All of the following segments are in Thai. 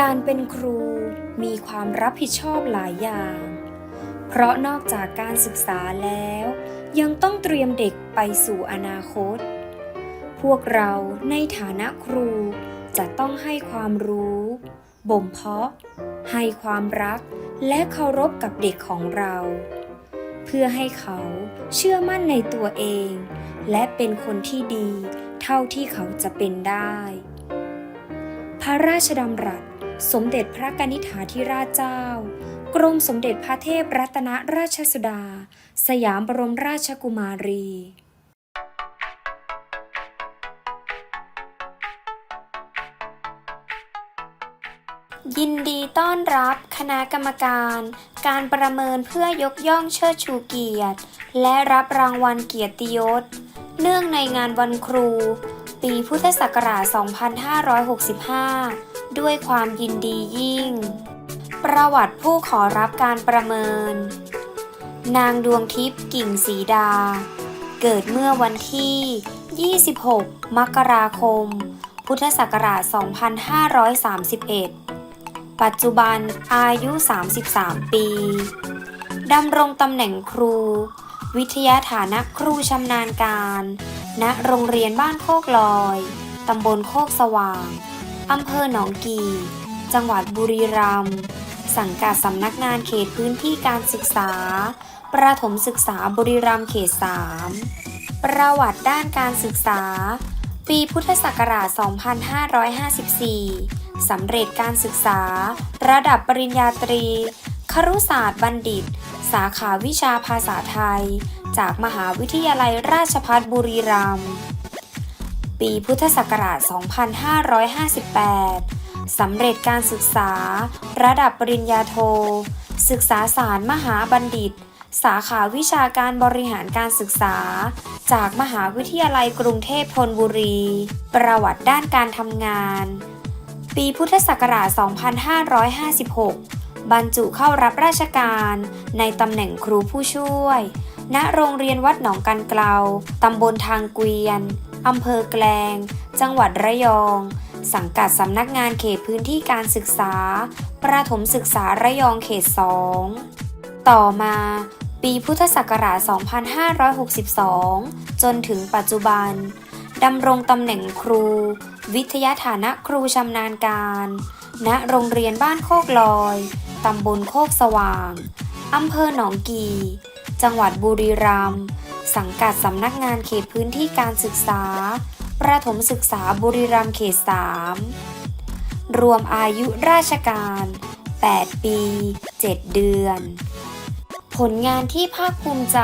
การเป็นครูมีความรับผิดชอบหลายอย่าง เพราะนอกจากการศึกษาแล้ว ยังต้องเตรียมเด็กไปสู่อนาคต พวกเราในฐานะครูจะต้องให้ความรู้ บ่มเพาะ ให้ความรักและเคารพกับเด็กของเรา เพื่อให้เขาเชื่อมั่นในตัวเอง และเป็นคนที่ดีเท่าที่เขาจะเป็นได้ พระราชดำรัส สมเด็จพระกนิษฐาธิราชเจ้า กรมสมเด็จพระเทพรัตนราชสุดา สยามบรมราชกุมารียินดีต้อนรับคณะกรรมการ การประเมินเพื่อยกย่องเชิดชูเกียรติ และรับรางวัลเกียรติยศ เนื่องในงานวันครู ปีพุทธศักราช 2565 ด้วยความยินดียิ่ง ประวัติผู้ขอรับการประเมิน นางดวงทิพย์กิ่งสีดา เกิดเมื่อวันที่ 26 มกราคม พุทธศักราช 2531 ปัจจุบันอายุ 33 ปีดำรงตำแหน่งครู วิทยาฐานะครูชำนาญการ ณโรงเรียนบ้านโคกลอย ตำบลโคกสว่าง อำเภอหนองกี จังหวัดบุรีรัมย์ สังกัดสำนักงานเขตพื้นที่การศึกษา ประถมศึกษาบุรีรัมย์เขต 3 ประวัติด้านการศึกษา ปีพุทธศักราช 2554 สำเร็จการศึกษา ระดับปริญญาตรี ครุศาสตร์บัณฑิต สาขาวิชาภาษาไทย จากมหาวิทยาลัยราชภัฏบุรีรัมย์ปีพุทธศักราช 2558 สำเร็จการศึกษา ระดับปริญญาโท ศึกษาศาสตร์มหาบัณฑิต สาขาวิชาการบริหารการศึกษา จากมหาวิทยาลัยกรุงเทพธนบุรี ประวัติด้านการทำงาน ปีพุทธศักราช 2556 บรรจุเข้ารับราชการในตำแหน่งครูผู้ช่วย ณโรงเรียนวัดหนองกันเกลาตำบลทางเกวียน อำเภอแกลง จังหวัดระยอง สังกัดสำนักงานเขตพื้นที่การศึกษา ประถมศึกษาระยองเขต 2 ต่อมาปีพุทธศักราช 2562 จนถึงปัจจุบัน ดำรงตำแหน่งครู วิทยาฐานะครูชำนาญการ ณ โรงเรียนบ้านโคกลอย ตำบลโคกสว่าง อำเภอหนองกี จังหวัดบุรีรัมย์สังกัดสำนักงานเขตพื้นที่การศึกษา ประถมศึกษาบุรีรัมย์เขต 3 รวมอายุราชการ 8 ปี 7 เดือน ผลงานที่ภาคภูมิใจ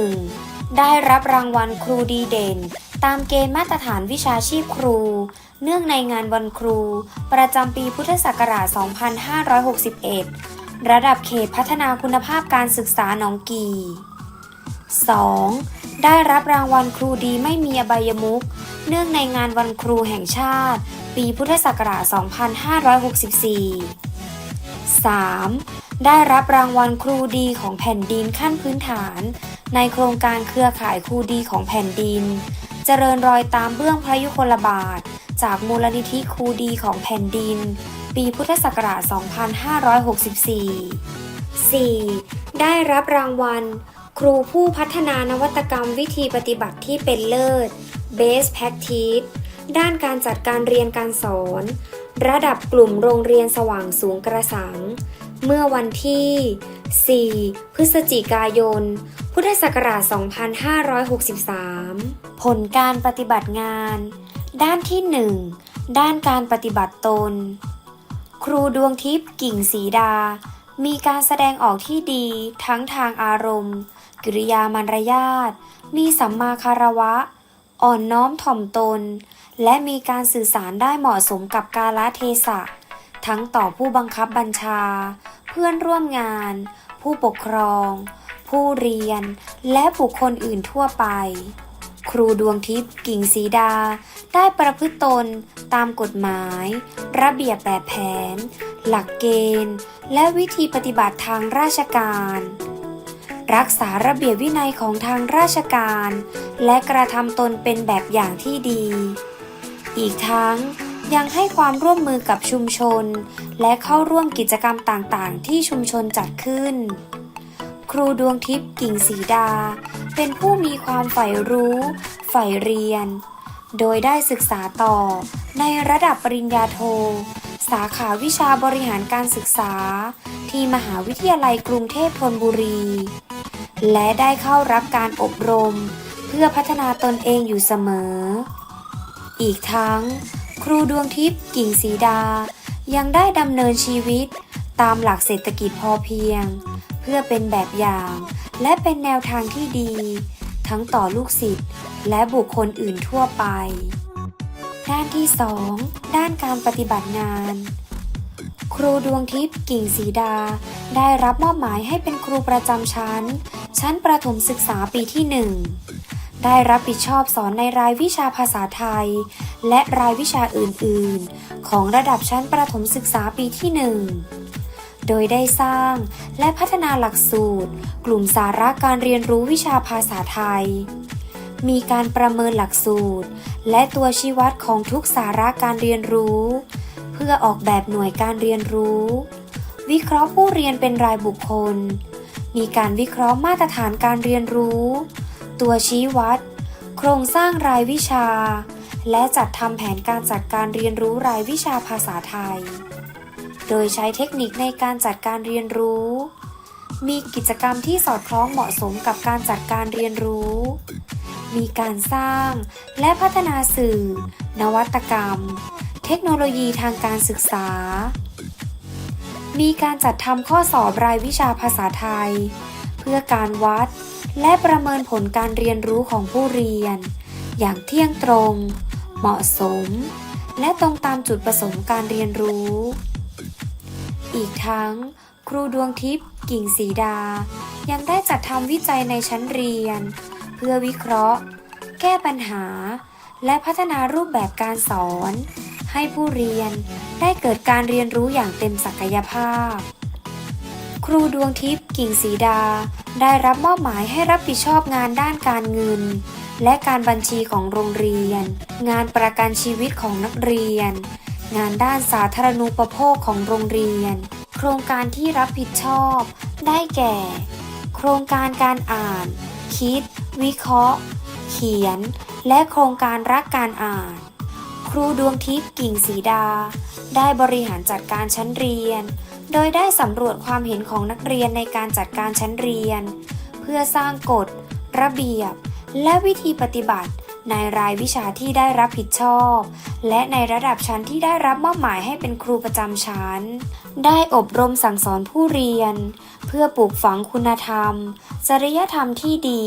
1. ได้รับรางวัลครูดีเด่น ตามเกณฑ์มาตรฐานวิชาชีพครู เนื่องในงานวันครู ประจำปีพุทธศักราช 2561 ระดับเขตพัฒนาคุณภาพการศึกษาหนองกี 2. ได้รับรางวัลครูดีไม่มีอบายมุขเนื่องในงานวันครูแห่งชาติ ปีพุทธศักราช 2564 3. ได้รับรางวัลครูดีของแผ่นดินขั้นพื้นฐาน ในโครงการเครือข่ายครูดีของแผ่นดิน เจริญรอยตามเบื้องพระยุคลบาท จากมูลนิธิครูดีของแผ่นดิน ปีพุทธศักราช 2564 4. ได้รับรางวัล ครูผู้พัฒนานวัตกรรมวิธีปฏิบัติที่เป็นเลิศ Best Practice ด้านการจัดการเรียนการสอน ระดับกลุ่มโรงเรียนสว่างสูงกระสัง เมื่อวันที่ 4 พฤศจิกายน พุทธศักราช 2563 ผลการปฏิบัติงาน ด้านที่ 1 ด้านการปฏิบัติตน ครูดวงทิพย์กิ่งสีดา มีการแสดงออกที่ดีทั้งทางอารมณ์ กิริยามารยาท มีสัมมาคารวะ อ่อนน้อมถ่อมตน และมีการสื่อสารได้เหมาะสมกับกาลเทศะ ทั้งต่อผู้บังคับบัญชา เพื่อนร่วมงาน ผู้ปกครอง ผู้เรียน และบุคคลอื่นทั่วไป ครูดวงทิพย์กิ่งสีดา ได้ประพฤติตนตามกฎหมาย ระเบียบแบบแผน หลักเกณฑ์ และวิธีปฏิบัติทางราชการ รักษาระเบียบวินัยของทางราชการ และกระทำตนเป็นแบบอย่างที่ดี อีกทั้งยังให้ความร่วมมือกับชุมชน และเข้าร่วมกิจกรรมต่างๆ ที่ชุมชนจัดขึ้น ครูดวงทิพย์กิ่งสีดา เป็นผู้มีความใฝ่รู้ใฝ่เรียน โดยได้ศึกษาต่อในระดับปริญญาโท สาขาวิชาบริหารการศึกษา ที่มหาวิทยาลัยกรุงเทพธนบุรี และได้เข้ารับการอบรม เพื่อพัฒนาตนเองอยู่เสมอ อีกทั้ง ครูดวงทิพย์กิ่งสีดา ยังได้ดำเนินชีวิตตามหลักเศรษฐกิจพอเพียง พื่อเป็นแบบอย่าง และเป็นแนวทางที่ดี ทั้งต่อลูกศิษย์และบุคคลอื่นทั่วไป ด้านที่ 2 ด้านการปฏิบัติงาน ครูดวงทิพย์กิ่งสีดา ได้รับมอบหมายให้เป็นครูประจำชั้น ชั้นประถมศึกษาปีที่ 1 ได้รับผิดชอบสอนในรายวิชาภาษาไทย และรายวิชาอื่น ๆ ของระดับชั้นประถมศึกษาปีที่ 1 โดยได้สร้าง และพัฒนาหลักสูตร กลุ่มสาระการเรียนรู้วิชาภาษาไทย มีการประเมินหลักสูตร และตัวชี้วัดของทุกสาระการเรียนรู้ เพื่อออกแบบหน่วยการเรียนรู้ วิเคราะห์ผู้เรียนเป็นรายบุคคล มีการวิเคราะห์มาตรฐานการเรียนรู้ ตัวชี้วัด โครงสร้างรายวิชา และจัดทำแผนการจัดการเรียนรู้รายวิชาภาษาไทย โดยใช้เทคนิคในการจัดการเรียนรู้ มีกิจกรรมที่สอดคล้องเหมาะสมกับการจัดการเรียนรู้ มีการสร้างและพัฒนาสื่อ นวัตกรรม เทคโนโลยีทางการศึกษา มีการจัดทำข้อสอบรายวิชาภาษาไทย เพื่อการวัดและประเมินผลการเรียนรู้ของผู้เรียน อย่างเที่ยงตรง เหมาะสม และตรงตามจุดประสงค์การเรียนรู้ อีกทั้ง ครูดวงทิพย์กิ่งสีดา ยังได้จัดทำวิจัยในชั้นเรียน เพื่อวิเคราะห์ แก้ปัญหา และพัฒนารูปแบบการสอน ให้ผู้เรียนได้เกิดการเรียนรู้อย่างเต็มศักยภาพ ครูดวงทิพย์กิ่งสีดา ได้รับมอบหมายให้รับผิดชอบงานด้านการเงิน และการบัญชีของโรงเรียน งานประกันชีวิตของนักเรียน งานด้านสาธารณูปโภคของโรงเรียน โครงการที่รับผิดชอบ ได้แก่ โครงการการอ่าน คิด วิเคราะห์ เขียน และโครงการรักการอ่าน ครูดวงทิพย์กิ่งสีดา ได้บริหารจัดการชั้นเรียน โดยได้สำรวจความเห็นของนักเรียนในการจัดการชั้นเรียน เพื่อสร้างกฎ ระเบียบ และวิธีปฏิบัติ ในรายวิชาที่ได้รับผิดชอบ และในระดับชั้นที่ได้รับมอบหมายให้เป็นครูประจำชั้น ได้อบรมสั่งสอนผู้เรียน เพื่อปลูกฝังคุณธรรม จริยธรรมที่ดี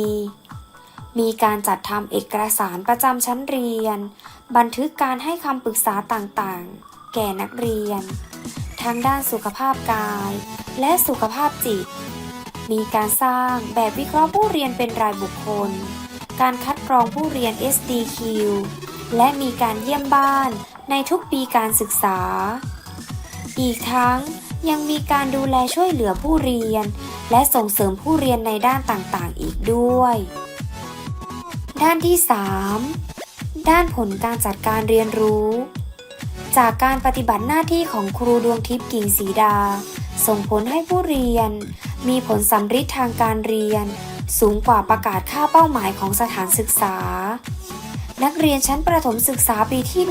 มีการจัดทำเอกสารประจำชั้นเรียน บันทึกการให้คำปรึกษาต่างๆ แก่นักเรียน ทั้งด้านสุขภาพกาย และสุขภาพจิต มีการสร้างแบบวิเคราะห์ผู้เรียนเป็นรายบุคคล การคัดกรองผู้เรียน SDQ และมีการเยี่ยมบ้านในทุกปีการศึกษา อีกทั้งยังมีการดูแลช่วยเหลือผู้เรียน และส่งเสริมผู้เรียนในด้านต่างๆ อีกด้วย ด้านที่ 3 ด้านผลการจัดการเรียนรู้ จากการปฏิบัติหน้าที่ของครูดวงทิพย์กิ่งสีดา ส่งผลให้ผู้เรียน มีผลสำฤทธิ์ทางการเรียน สูงกว่าประกาศค่าเป้าหมายของสถานศึกษา นักเรียนชั้นประถมศึกษาปีที่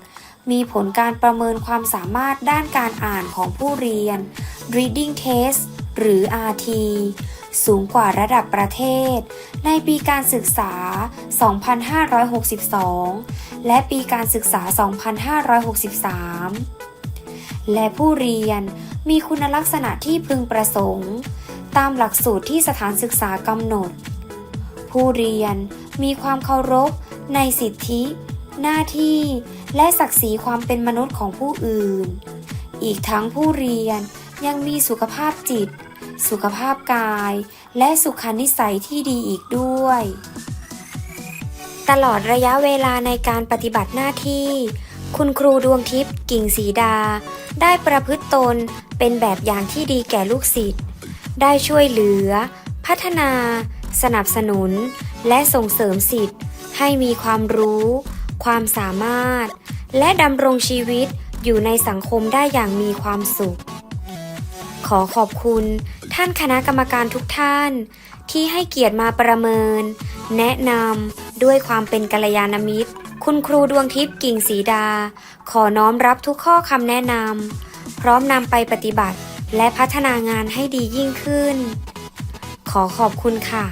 1 มีผลการประเมินความสามารถด้านการอ่านของผู้เรียน reading test หรือ RT สูงกว่าระดับประเทศ ในปีการศึกษา 2562 และปีการศึกษา 2563 และผู้เรียนมีคุณลักษณะที่พึงประสงค์ ตามหลักสูตรที่สถานศึกษากำหนด ผู้เรียนมีความเคารพในสิทธิ หน้าที่ และศักดิ์ศรีความเป็นมนุษย์ของผู้อื่น อีกทั้งผู้เรียนยังมีสุขภาพจิต สุขภาพกาย และสุขานิสัยที่ดีอีกด้วย ตลอดระยะเวลาในการปฏิบัติหน้าที่ คุณครูดวงทิพย์กิ่งสีดา ได้ประพฤติตนเป็นแบบอย่างที่ดีแก่ลูกศิษย์ ได้ช่วยเหลือ พัฒนา สนับสนุน และส่งเสริมสิทธิ์ ให้มีความรู้ ความสามารถ และดำรงชีวิตอยู่ในสังคมได้อย่างมีความสุข ขอขอบคุณท่านคณะกรรมการทุกท่าน ที่ให้เกียรติมาประเมิน แนะนำด้วยความเป็นกัลยาณมิตร คุณครูดวงทิพย์กิ่งสีดา ขอน้อมรับทุกข้อคำแนะนำพร้อมนำไปปฏิบัติ และพัฒนางานให้ดียิ่งขึ้น ขอขอบคุณค่ะ